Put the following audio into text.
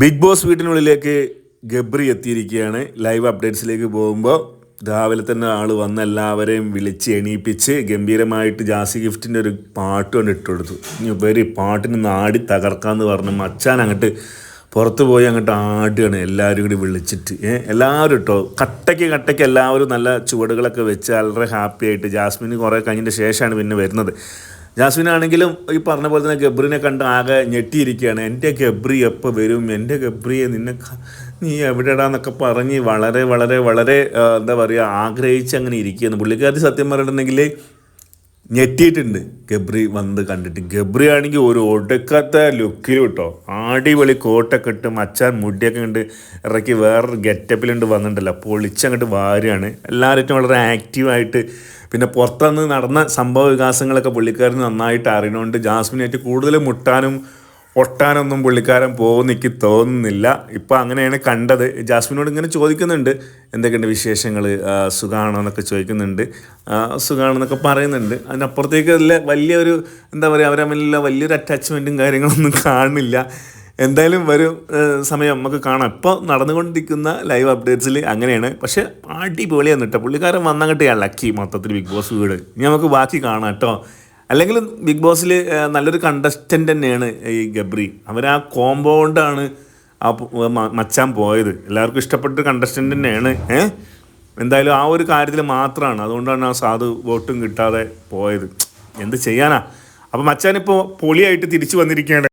Big boss വീട്ടിനുള്ളിലേക്ക് Gabri എത്തിയിരിക്കുകയാണ്. Live അപ്ഡേറ്റ്സിലേക്ക് പോകുമ്പോൾ രാവിലെ തന്നെ ആൾ വന്ന് എല്ലാവരെയും വിളിച്ച് എണീപ്പിച്ച് ഗംഭീരമായിട്ട് ജാസി ഗിഫ്റ്റിന്റെ ഒരു പാട്ട് കൊണ്ട് ഇട്ട് കൊടുത്തു. ഉപരി പാട്ടിന് നാടി തകർക്കാമെന്ന് പറഞ്ഞു മച്ചാൻ അങ്ങോട്ട് പുറത്ത് പോയി അങ്ങോട്ട് ആടുകയാണ് എല്ലാവരും കൂടി വിളിച്ചിട്ട്. എല്ലാവരും കേട്ടോ കട്ടയ്ക്ക് കട്ടയ്ക്ക് എല്ലാവരും നല്ല ചുവടുകളൊക്കെ വെച്ച് വളരെ ഹാപ്പി ആയിട്ട് ജാസ്മിന് കുറേ കഴിഞ്ഞതിന്റെ ശേഷമാണ് പിന്നെ വരുന്നത്. ജാസ്മിനാണെങ്കിലും ഈ പറഞ്ഞ പോലെ തന്നെ ഗബ്രിനെ കണ്ട് ആകെ ഞെട്ടിയിരിക്കുകയാണ്. എന്റെ ഗബ്രി എപ്പോൾ വരും? എന്റെ ഗബ്രിയെ നിന്നെ നീ എവിടെടാന്നൊക്കെ പറഞ്ഞ് വളരെ വളരെ വളരെ എന്താ പറയുക ആഗ്രഹിച്ച് അങ്ങനെ ഇരിക്കുകയാണ്. പുള്ളിക്കാരി സത്യം പറഞ്ഞിട്ടുണ്ടെങ്കിൽ ഞെട്ടിയിട്ടുണ്ട്. ഗബ്രി വന്ന് കണ്ടിട്ട്. ഗബ്രി ആണെങ്കിൽ ഒരു ഒടുക്കത്തെ ലുക്കിൽ കേട്ടോ. അടിപൊളി കോട്ടൊക്കെ ഇട്ട് മച്ചാൻ മുടിയൊക്കെ കണ്ട് ഇറക്കി വേറൊരു ഗെറ്റപ്പിലുണ്ട് വന്നിട്ടുണ്ടല്ലോ. പൊളിച്ചങ്ങോട്ട് വാരുകയാണ്. എല്ലാവരും വളരെ ആക്റ്റീവായിട്ട് പിന്നെ പുറത്തുനിന്ന് നടന്ന സംഭവ വികാസങ്ങളൊക്കെ പുള്ളിക്കാരൻ നന്നായിട്ട് അറിയണോണ്ട് ജാസ്മിനായിട്ട് കൂടുതൽ മുട്ടാനും ഒട്ടാനൊന്നും പുള്ളിക്കാരൻ പോകുന്ന എനിക്ക് തോന്നുന്നില്ല. ഇപ്പം അങ്ങനെയാണ് കണ്ടത്. ജാസ്മിനോട് ഇങ്ങനെ ചോദിക്കുന്നുണ്ട് എന്തൊക്കെയുണ്ട് വിശേഷങ്ങൾ സുഖമാണോ എന്നൊക്കെ ചോദിക്കുന്നുണ്ട്. സുഖമാണെന്നൊക്കെ പറയുന്നുണ്ട്. അതിനപ്പുറത്തേക്ക് അല്ല വലിയൊരു എന്താ പറയുക അവരെ തമ്മിലുള്ള വലിയൊരു അറ്റാച്ച്മെന്റും കാര്യങ്ങളൊന്നും കാണില്ല. എന്തായാലും വരും സമയം നമുക്ക് കാണാം. ഇപ്പോൾ നടന്നുകൊണ്ടിരിക്കുന്ന ലൈവ് അപ്ഡേറ്റ്സിൽ അങ്ങനെയാണ്. പക്ഷേ അടിപൊളിയാണ് കേട്ടോ. പുള്ളിക്കാരൻ വന്നങ്ങട്ട് ലക്കി മൊത്തത്തിൽ ബിഗ് ബോസ് വീട്. ഇനി നമുക്ക് ബാക്കി കാണാം കേട്ടോ. അല്ലെങ്കിൽ ബിഗ് ബോസിൽ നല്ലൊരു കണ്ടസ്റ്റന്റ് തന്നെയാണ് ഈ ഗബ്രി. അവർ ആ കോമ്പൗണ്ടാണ് ആ മച്ചാൻ പോയത്. എല്ലാവർക്കും ഇഷ്ടപ്പെട്ട കണ്ടസ്റ്റന്റ് തന്നെയാണ്. എന്തായാലും ആ ഒരു കാര്യത്തിൽ മാത്രമാണ് അതുകൊണ്ടാണ് ആ സാധു വോട്ടും കിട്ടാതെ പോയത്. എന്ത് ചെയ്യാനാ? അപ്പം മച്ചാനിപ്പോൾ പൊളിയായിട്ട് തിരിച്ചു വന്നിരിക്കുകയാണ്.